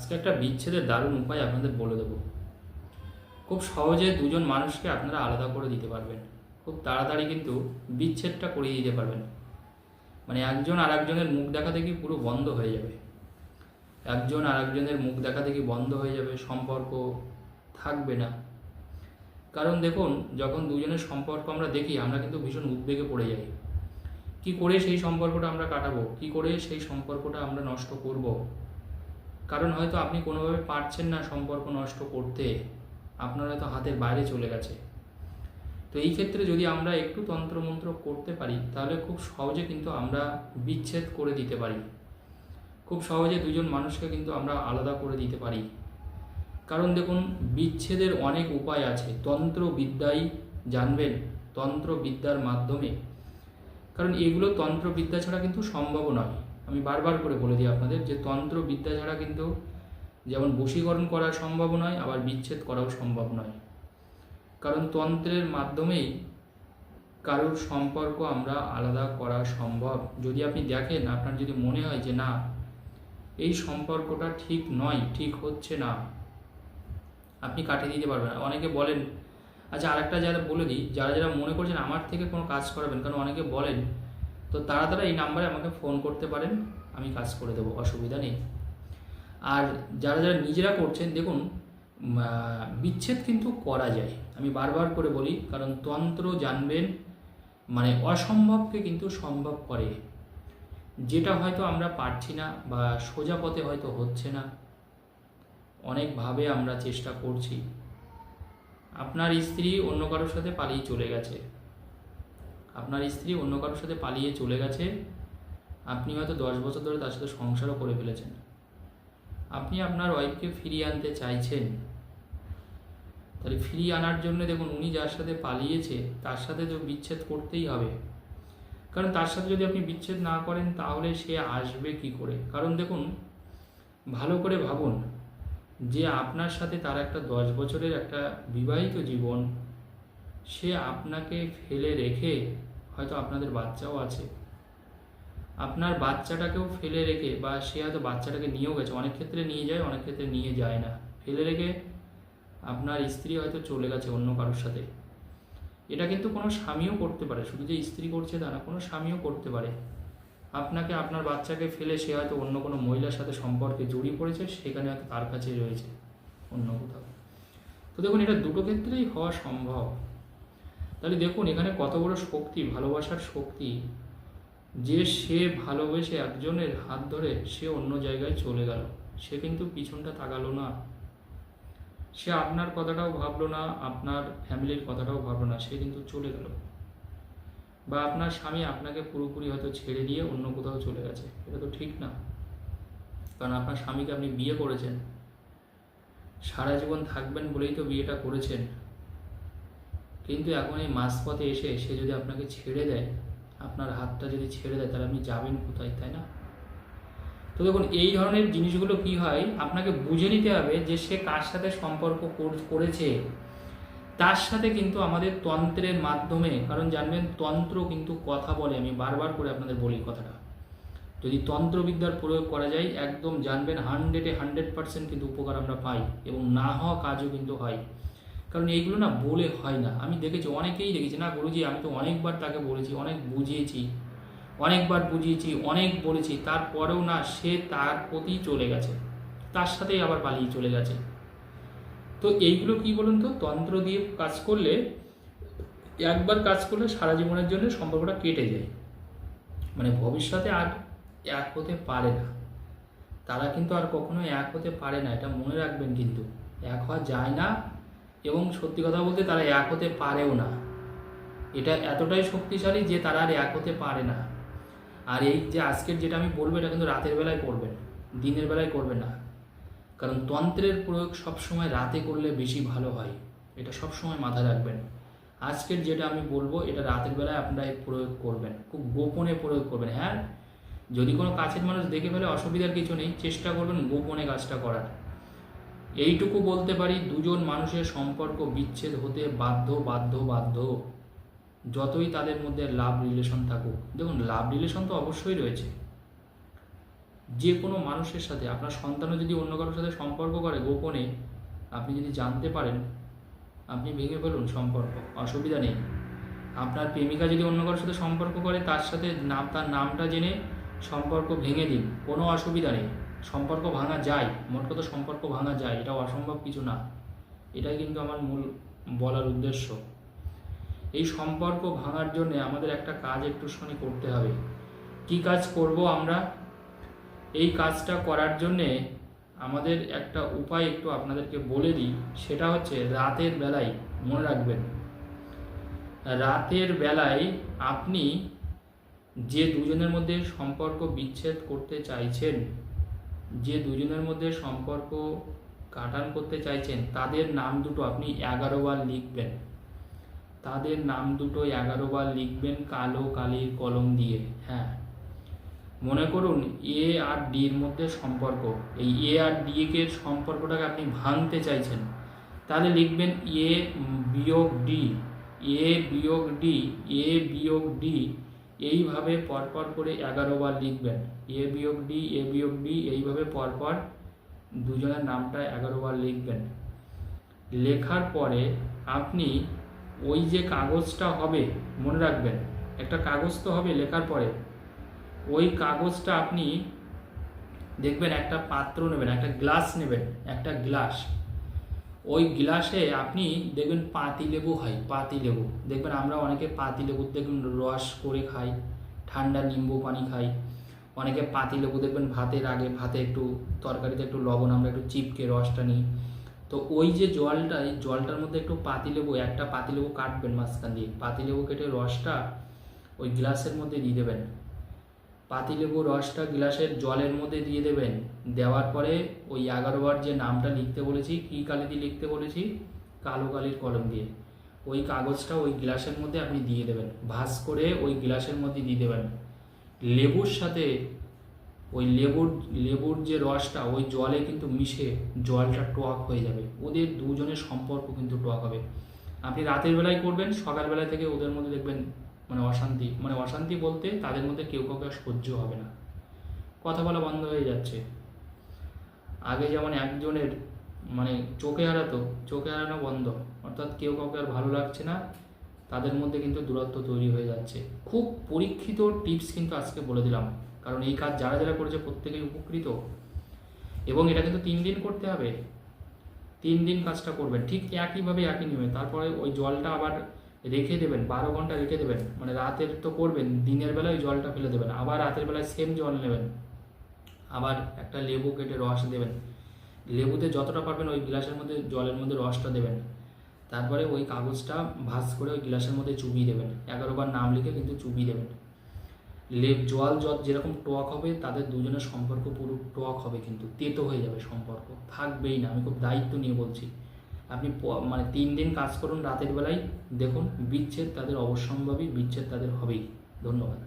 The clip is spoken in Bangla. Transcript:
আজকে একটা বিচ্ছেদের দারুণ উপায় আপনাদের বলে দেবো। খুব সহজে দুজন মানুষকে আপনারা আলাদা করে দিতে পারবেন। খুব তাড়াতাড়ি কিন্তু বিচ্ছেদটা করিয়ে দিতে পারবেন। মানে একজন আর একজনের মুখ দেখা দেখি পুরো বন্ধ হয়ে যাবে। একজন আর একজনের মুখ দেখা দেখি বন্ধ হয়ে যাবে, সম্পর্ক থাকবে না। কারণ দেখুন, যখন দুজনের সম্পর্ক আমরা দেখি, আমরা কিন্তু ভীষণ উদ্বেগে পড়ে যাই। কি করে সেই সম্পর্কটা আমরা কাটাবো? কি করে সেই সম্পর্কটা আমরা নষ্ট করব? কারণ হয়তো আপনি কোনোভাবে পারছেন না সম্পর্ক নষ্ট করতে। আপনার হয়তো হাতের বাইরে চলে গেছে। তো এই ক্ষেত্রে যদি আমরা একটু তন্ত্রমন্ত্র করতে পারি, তাহলে খুব সহজে কিন্তু আমরা বিচ্ছেদ করে দিতে পারি। খুব সহজে দুজন মানুষকে কিন্তু আমরা আলাদা করে দিতে পারি। কারণ দেখুন, বিচ্ছেদের অনেক উপায় আছে। তন্ত্রবিদ্যাই জানবেন তন্ত্রবিদ্যার মাধ্যমে। কারণ এগুলো তন্ত্রবিদ্যা ছাড়া কিন্তু সম্ভব নয়। আমি বারবার করে বলে দিই আপনাদের যে তন্ত্রবিদ্যা ছাড়া কিন্তু যেমন বশীকরণ করা সম্ভব নয়, আবার বিচ্ছেদ করাও সম্ভব নয়। কারণ তন্ত্রের মাধ্যমেই কারোর সম্পর্ক আমরা আলাদা করা সম্ভব। যদি আপনি দেখেন, আপনার যদি মনে হয় যে না, এই সম্পর্কটা ঠিক নয়, ঠিক হচ্ছে না, আপনি কাটিয়ে দিতে পারবেন। অনেকে বলেন আচ্ছা আরেকটা যারা বলে দিই, যারা যারা মনে করছেন আমার থেকে কোনো কাজ করাবেন, কারণ অনেকে বলেন তো তারা তারা এই নাম্বারে আমাকে ফোন করতে পারেন, আমি কাজ করে দেবো, অসুবিধা নেই। আর যারা যারা নিজেরা করছেন, দেখুন বিচ্ছেদ কিন্তু করা যায়। আমি বারবার করে বলি, কারণ তন্ত্র জানবেন মানে অসম্ভবকে কিন্তু সম্ভব করে। যেটা হয়তো আমরা পারছি না বা সোজা পথে হয়তো হচ্ছে না। অনেকভাবে আমরা চেষ্টা করছি। আপনার স্ত্রী অন্য কারোর সাথে পালিয়ে চলে গেছে। আপনার স্ত্রী অন্য কারোর সাথে পালিয়ে চলে গেছে, আপনি হয়তো দশ বছর ধরে তার সাথে সংসারও করে ফেলেছেন। আপনি আপনার ওয়াইফকে ফিরিয়ে আনতে চাইছেন। তাহলে ফিরিয়ে আনার জন্য দেখুন, উনি যার সাথে পালিয়েছে, তার সাথে তো বিচ্ছেদ করতেই হবে। কারণ তার সাথে যদি আপনি বিচ্ছেদ না করেন, তাহলে সে আসবে কি করে? কারণ দেখুন, ভালো করে ভাবুন যে আপনার সাথে তার একটা দশ বছরের একটা বিবাহিত জীবন, সে আপনাকে ফেলে রেখে হয়তো আপনাদের বাচ্চাও আছে। আপনার বাচ্চাটাকেও ফেলে রেখে বা সে হয়তো বাচ্চাটাকে নিয়েও গেছে, অনেক ক্ষেত্রে নিয়ে যায়, অনেক ক্ষেত্রে নিয়ে যায় না। ফেলে রেখে আপনার স্ত্রী হয়তো চলে গেছে অন্য কারোর সাথে। এটা কিন্তু কোনো স্বামীও করতে পারে, শুধু যে স্ত্রী করছে তা না, কোনো স্বামীও করতে পারে। আপনাকে, আপনার বাচ্চাকে ফেলে সে হয়তো অন্য কোনো মহিলার সাথে সম্পর্কে জড়িয়ে পড়েছে, সেখানে হয়তো তার কাছেই রয়েছে অন্য কোথাও। তো দেখুন, এটা দুটো ক্ষেত্রেই হওয়া সম্ভব। তাহলে দেখুন, এখানে কত বড় শক্তি, ভালোবাসার শক্তি। যে সে ভালোবেসে একজনের হাত ধরে সে অন্য জায়গায় চলে গেল, সে কিন্তু পিছনটা তাকালো না। সে আপনার কথাটাও ভাবলো না, আপনার ফ্যামিলির কথাটাও ভাবলো না, সে কিন্তু চলে গেল। বা আপনার স্বামী আপনাকে পুরোপুরি হয়তো ছেড়ে দিয়ে অন্য কোথাও চলে গেছে, এটা তো ঠিক না। কারণ আপনার স্বামীকে আপনি বিয়ে করেছেন, সারা জীবন থাকবেন বলেই তো বিয়েটা করেছেন। কিন্তু এখন এই মাঝপথে এসে সে যদি আপনাকে ছেড়ে দেয়, আপনার হাতটা যদি ছেড়ে দেয়, তাহলে আপনি যাবেন কোথায়, তাই না? তো দেখুন, এই ধরনের জিনিসগুলো কি হয়? আপনাকে বুঝে নিতে হবে যে সে কার সাথে সম্পর্ক কর- করেছে। তার সাথে কিন্তু আমাদের তন্ত্রের মাধ্যমে, কারণ জানবেন তন্ত্র কিন্তু কথা বলে। আমি বারবার করে আপনাদের বলি কথাটা। যদি তন্ত্রবিদ্যার প্রয়োগ করা যায়, একদম জানবেন হান্ড্রেডে হান্ড্রেড পার্সেন্ট কিন্তু উপকার আমরা পাই এবং না হওয়া কাজও কিন্তু হয়। কারণ এইগুলো না বলে হয় না। আমি দেখেছি, অনেকেই দেখেছি, না গুরুজি, আমি তো অনেকবার তাকে বলেছি, অনেক বুঝিয়েছি, অনেকবার বুঝিয়েছি, অনেক বলেছি, তারপরেও না সে তার প্রতি চলে গেছে, তার সাথেই আবার পালিয়ে চলে গেছে। তো এইগুলো কি বলুন তো? তন্ত্র দিয়ে কাজ করলে, একবার কাজ করলে সারা জীবনের জন্য সম্পর্কটা কেটে যায়। মানে ভবিষ্যতে আর এক হতে পারে না। তারা কিন্তু আর কখনো এক হতে পারে না, এটা মনে রাখবেন কিন্তু। এক হওয়া যায় না। এবং সত্যি কথা বলতে তারা এক হতে পারেও না। এটা এতটাই শক্তিশালী যে তারা আর এক হতে পারে না। আর এই যে আজকের যেটা আমি বলব, এটা কিন্তু রাতের বেলায় করবেন, দিনের বেলায় করবেন না। কারণ তন্ত্রের প্রয়োগ সবসময় রাতে করলে বেশি ভালো হয়। এটা সবসময় মাথায় রাখবেন। আজকের যেটা আমি বলব, এটা রাতের বেলায় আপনারা প্রয়োগ করবেন। খুব গোপনে প্রয়োগ করবেন হ্যাঁ? যদি কোনো কাছের মানুষ দেখে ফেলে, অসুবিধার কিছু নেই, চেষ্টা করবেন গোপনে কাজটা করার। এইটুকু বলতে পারি, দুজন মানুষের সম্পর্ক বিচ্ছেদ হতে বাধ্য বাধ্য বাধ্য। যতই তাদের মধ্যে লাভ রিলেশন থাকুক। দেখুন লাভ রিলেশন তো অবশ্যই রয়েছে। যে কোনো মানুষের সাথে, আপনার সন্তানও যদি অন্য কারোর সাথে সম্পর্ক করে গোপনে, আপনি যদি জানতে পারেন, আপনি ভেঙে ফেলুন সম্পর্ক, অসুবিধা নেই। আপনার প্রেমিকা যদি অন্য কারোর সাথে সম্পর্ক করে, তার সাথে নাম তার নামটা জেনে সম্পর্ক ভেঙে দিন, কোনো অসুবিধা নেই। সম্পর্ক ভাঙা যায়, মোট কথা সম্পর্ক ভাঙা যায় এটা অসম্ভব কিছু না। এটাই কিন্তু আমার মূল বলার উদ্দেশ্য। এই সম্পর্ক ভাঙার জন্য আমাদের একটা কাজ একটু একটুখানি করতে হবে। কি কাজ করব আমরা? এই কাজটা করার জন্যে আমাদের একটা উপায় একটু আপনাদেরকে বলে দিই, সেটা হচ্ছে রাতের বেলায় মনে রাখবেন। রাতের বেলায় আপনি যে দুজনের মধ্যে সম্পর্ক বিচ্ছেদ করতে চাইছেন যে দুজনের মধ্যে সম্পর্ক কাটান করতে চাইছেন, তাদের নাম দুটো আপনি এগারো বার লিখবেন। তাদের নাম দুটো এগারো বার লিখবেন কালো, কালির কলম দিয়ে হ্যাঁ। মনে করুন, এ আর ডির মধ্যে সম্পর্ক। এই এ আর ডি এর সম্পর্কটাকে আপনি ভাঙতে চাইছেন, তাহলে লিখবেন এ বিয়োগ ডি, এ বিয়োগ ডি, এ বিয়োগ ডি এইভাবে পরপর করে এগারো বার লিখবেন। এ বিয়োগ ডি, এ বিয়োগ ডি এইভাবে পরপর দুজনের নামটা এগারো বার লিখবেন। লেখার পরে আপনি ওই যে কাগজটা হবে, মনে রাখবেন, একটা কাগজ তো হবে লেখার পরে। ওই কাগজটা আপনি দেখবেন একটা পাত্র নেবেন, একটা গ্লাস নেবেন, একটা গ্লাস। ওই গ্লাসে আপনি দেখবেন পাতি লেবু হয়, পাতি লেবু। দেখবেন আমরা অনেকে পাতি লেবুর দেখবেন রস করে খাই, ঠান্ডা নিম্বু পানি খাই। অনেকে পাতি লেবু দেখবেন ভাতের আগে, ভাতে একটু তরকারিতে একটু লবণ, আমরা একটু চিপকে রসটা নিই। তো ওই যে জলটা, এই জলটার মধ্যে একটু পাতিলেবু একটা পাতিলেবু কাটবেন মাঝখান দিয়ে। পাতিলেবু কেটে রসটা ওই গ্লাসের মধ্যে দিয়ে দেবেন। পাতিলেবু রসটা গ্লাসের জলের মধ্যে দিয়ে দেবেন। দেওয়ার পরে ওই এগারো বার যে নামটা লিখতে বলেছি, কী কালি দিয়ে লিখতে বলেছি? কালো কালির কলম দিয়ে। ওই কাগজটা ওই গ্লাসের মধ্যে আপনি দিয়ে দেবেন। ভাস করে ওই গ্লাসের মধ্যে দিয়ে দেবেন। লেবুর সাথে ওই লেবুর লেবুর যে রসটা, ওই জলে কিন্তু মিশে জলটা টক হয়ে যাবে। ওদের দুজনের সম্পর্ক কিন্তু টক হবে। আপনি রাতের বেলায় করবেন, সকালবেলা থেকে ওদের মধ্যে দেখবেন মানে অশান্তি মানে অশান্তি বলতে তাদের মধ্যে কেউ কাউকে সহ্য হবে না। কথা বলা বন্ধ হয়ে যাচ্ছে। আগে যেমন একজনের মানে চোখে হারাতো, চোখে হারানো বন্ধ। অর্থাৎ কেউ কাউকে আর ভালো লাগছে না, তাদের মধ্যে কিন্তু দূরত্ব তৈরি হয়ে যাচ্ছে। খুব পরীক্ষিত টিপস কিন্তু আজকে বলে দিলাম। কারণ এই কাজ যারা যারা করেছে প্রত্যেকেই উপকৃত। এবং এটা কিন্তু তিন দিন করতে হবে। তিন দিন কাজটা করবেন। ঠিক একইভাবে একই নিয়মে। তারপরে ওই জলটা আবার রেখে দেবেন, বারো ঘণ্টা রেখে দেবেন মানে রাতের তো করবেন, দিনের বেলায় জলটা ফেলে দেবেন, আবার রাতের বেলায় সেম জল নেবেন। আবার একটা লেবু কেটে রস দেবেন। লেবুতে যতটা পারবেন ওই গ্লাসের মধ্যে, জলের মধ্যে রসটা দেবেন। তারপরে ওই কাগজটা ভাস করে ওই গ্লাসের মধ্যে চুবিয়ে দেবেন। এগারো বার নাম লিখে কিন্তু চুবিয়ে দেবেন। লেপ জল জল যেরকম টক হবে, তাদের দুজনের সম্পর্ক পুরো টক হবে কিন্তু, তেতো হয়ে যাবে সম্পর্ক। থাকবেই না, আমি খুব দায়িত্ব নিয়ে বলছি। আপনি মানে তিন দিন কাজ করুন, রাতের বেলায় দেখুন, বিচ্ছেদ তাদের অবশ্যম্ভাবী বিচ্ছেদ তাদের হবেই। ধন্যবাদ।